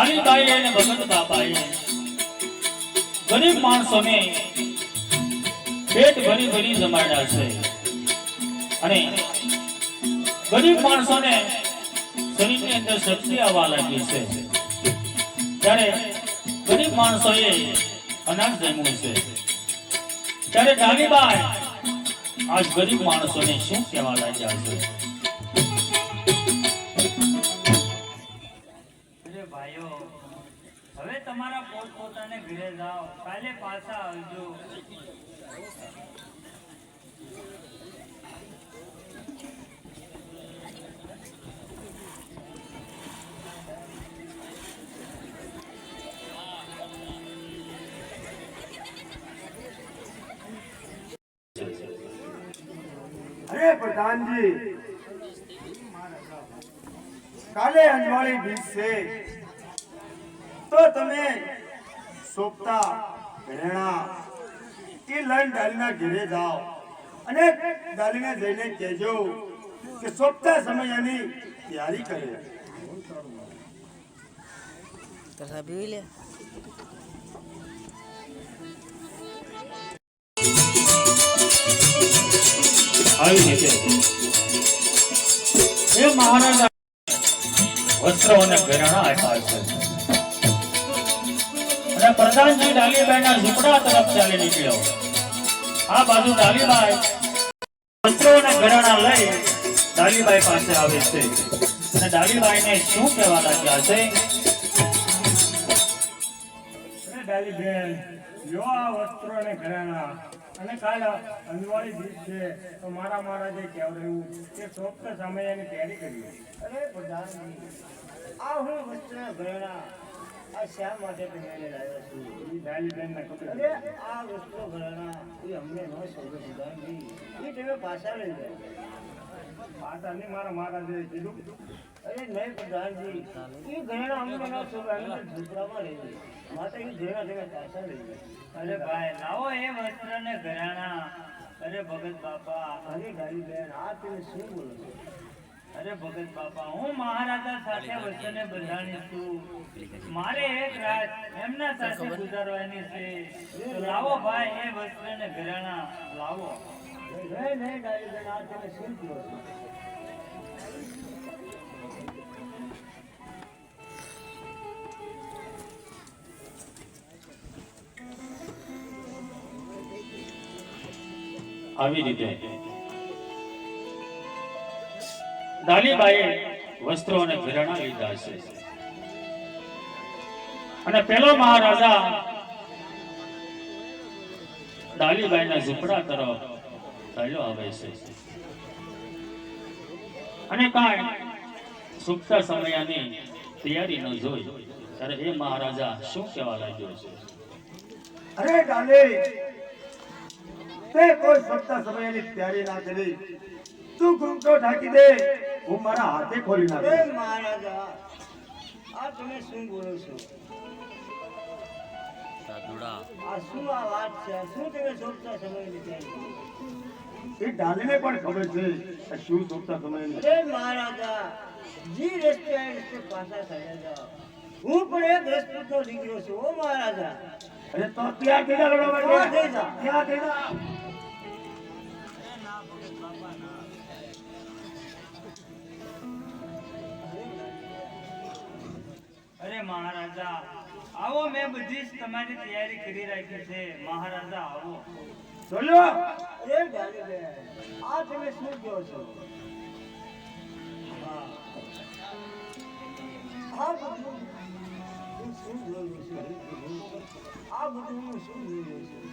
ડાલીબાઈ અને ભગત બાપાએ. ગરીબ માણસોને પેટ ભરી ભરી જમાડ્યા છે. અને ગરીબ માણસોને શરીરની અંદર શક્તિ આવવા લાગી છે. ત્યારે ગરીબ માણસોએ અનાજ જમ્યું છે. ત્યારે ડાલીબાઈ આજ ગરીબ માણસોને શું કહેવા લાગ્યા છે? હવે પોત પોતાને ઘરે જાઓ. કાલે પાછા આવજો. અરે પ્રધાનજી. કાલે અંજવાળી બીજ છે. તમે સોપતા ઘરેણા એ લઈને ડાલીના ઘેરે જાઓ અને ડાલીને જઈને કહેજો કે સોપતા સમયની તૈયારી કરે. કસા પીવી લે. આવી રીતે એ મહારાજા વસ્ત્રો અને ઘરેણાં આપ્યા છે. અને પ્રધાનજી ડાલીબાઈના ઝૂંપડા તરફ ચાલી નીકળ્યો. આ બાજુ ડાલીબાઈ વસ્ત્રો અને ઘરાણા લઈ ડાલીબાઈ પાસે આવે છે. અને ડાલીબાઈને શું કહેવા લાગ્યા છે? ડાલી આ વસ્ત્રો અને ઘરેણા અને કાલ અંજવાળી બીજ છે તો મારા મારા જે કહેવડાયું કે સમય સમયની તૈયારી કરીએ. અરે પ્રધાનજી આ હું વસ્ત્ર ઘરેણા શા માટે પહેરીને લાવ્યો છું? એ ડાલી બેનના અરે કપડે આ વસ્ત્રો ઘરેણા એ અમને ન શોધો નહીં. એ તમે પાછા લઈ જાય પાછા નહીં મારા મહારાજે કીધું. અરે નહીં પ્રધાનજી એ ઘરેણા અમને ન તો ઝૂંપડામાં રહી માતા માટે એ ઘરેણા તમે પાછા લઈ જાય અરે ભાઈ લાવો એ વસ્ત્ર ને ઘરાણા. અરે ભગત બાપા. અરે ડાલી બેન આ તમે શું બોલો છો? અરે ભગત બાપા હું મહારાજા સાથે વચને બંધાણી છું. મારે એક રાત એમના સાથે ગુજારવાની છે. લાવો ભાઈ એ વસ્ત્ર ને ઘરાણા લાવો. આવી રીતે. ડાલીબાઈએ વસ્ત્રો અને ઘરેણા લીધા છે. અને પેલો મહારાજા દાલીબાઈના ઝૂંપડા તરફ ચાલ્યો આવે છે. અને કાંઈ સુખતા સમયની તૈયારી ન જોઈ ત્યારે એ મહારાજા શું કહેવા લાગ્યો છે? અરે ડાલી તે કોઈ સપ્તાહ સમયની તૈયારી ના કરી. તું ઘૂમટો ઢાંકી દે. હું મારા હાથે ખોલી નાખું. મહારાજા આ તમે શું બોલો છો? સાધુડા. આ શું આ વાત છે? શું તમે શોધતા સમય લીધા એ ડાલીને પણ ખબર છે કે શું સપ્તાહ સમયની અરે મહારાજા જી રસ્તે આ રસ્તે પાછા થયા હું પણ એક રસ્તો નીકળ્યો છું ઓ મહારાજા. અરે તો ત્યાં કેડા જા. ત્યાં કેડા અરે મહારાજા આવો મેં બધી જ તમારી તૈયારી કરી રાખી છે. મહારાજા આવો. બોલો. અરે ડાલીબેન આ તમે શું કહો છો? હા. આ બધું હું શું બોલું છું? આ બધું શું બોલું છું?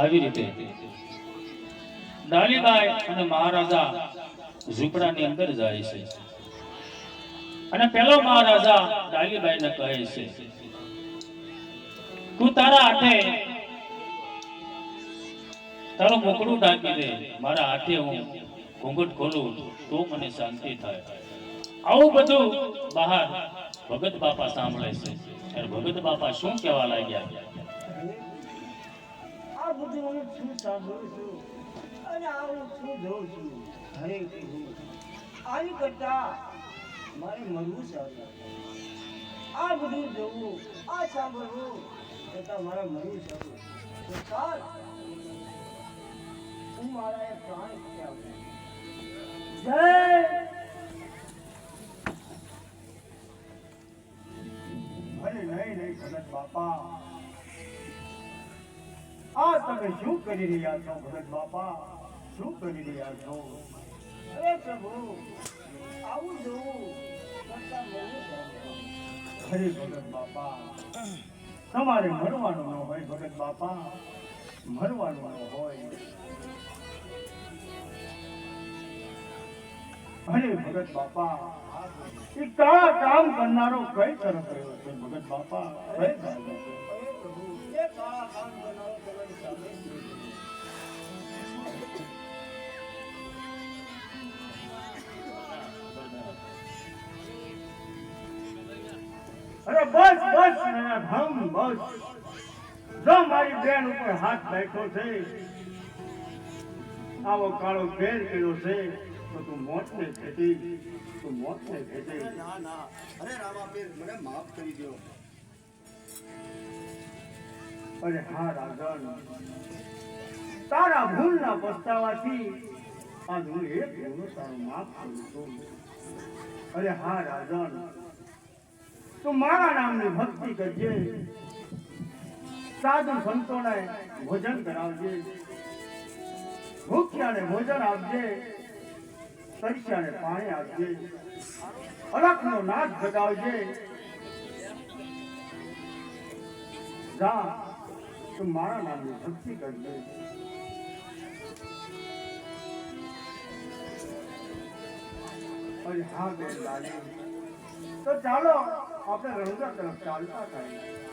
આવી રીતે. ડાલીબાઈ અને મહારાજા ઝૂંપડાની અંદર જાય છે. અને પેલો મહારાજા ડાલીબાઈને કહે છે, તું તારા હાથે તારું મોકળું ઢાંકી દે, મારા હાથે હું ઘૂંઘટ ખોલું, તો મને શાંતિ થાય. આવું બધું બહાર ભગત બાપા સાંભળે છે. ભગત બાપા શું કહેવા લાગ્યા? આ બધું હું શું સાંભળું છું અને આ હું શું જોઉં છું હરે આવી કરતા મારે મરવું સારું આ બધું જોવું આ સાંભળવું કરતા મારે મરવું સારું તો ચાલ હું મારા એ પ્રાણ જય અરે નહીં નહીં, ભગત બાપા. આ તમે શું કરી રહ્યા છો, ભગત બાપા? શું કરી રહ્યા છો? અરે પ્રભુ, આવું જોવું. હરે ભગત બાપા, તમારે મરવાનું ન હોય, ભગત બાપા. મરવાનું ન હોય. હરે ભગત બાપા એ કા કામ કરનારો કઈ તરફ રહ્યો છે, ભગત બાપા? કઈ કામ કરનારો બસ નયા ધમ બસ. જો મારી બેન ઉપર હાથ બેઠો છે આવો કાળો ફેર કર્યો છે તો તું મોતને ખેતી તું મોતને ખેતી ના ના. અરે રામાપીર મને માફ કરી દો અરે હા રાજન. તારા ભૂલના પસ્તાવાથી આજ હું એક ગુનો તારો માફ કરું છું. અરે હા રાજન. તું મારા નામની ભક્તિ કરજે. સાધુ સંતોને ભોજન કરાવજે. ભૂખ્યાને ભોજન આપજે. તરસ્યાને પાણી આપજે. અલખનો નાદ જગાવજે. જા, તું મારા નામની ભક્તિ કરજે. અરે હા બેન તો ચાલો આપણે રણુજા તરફ ચાલતા થાય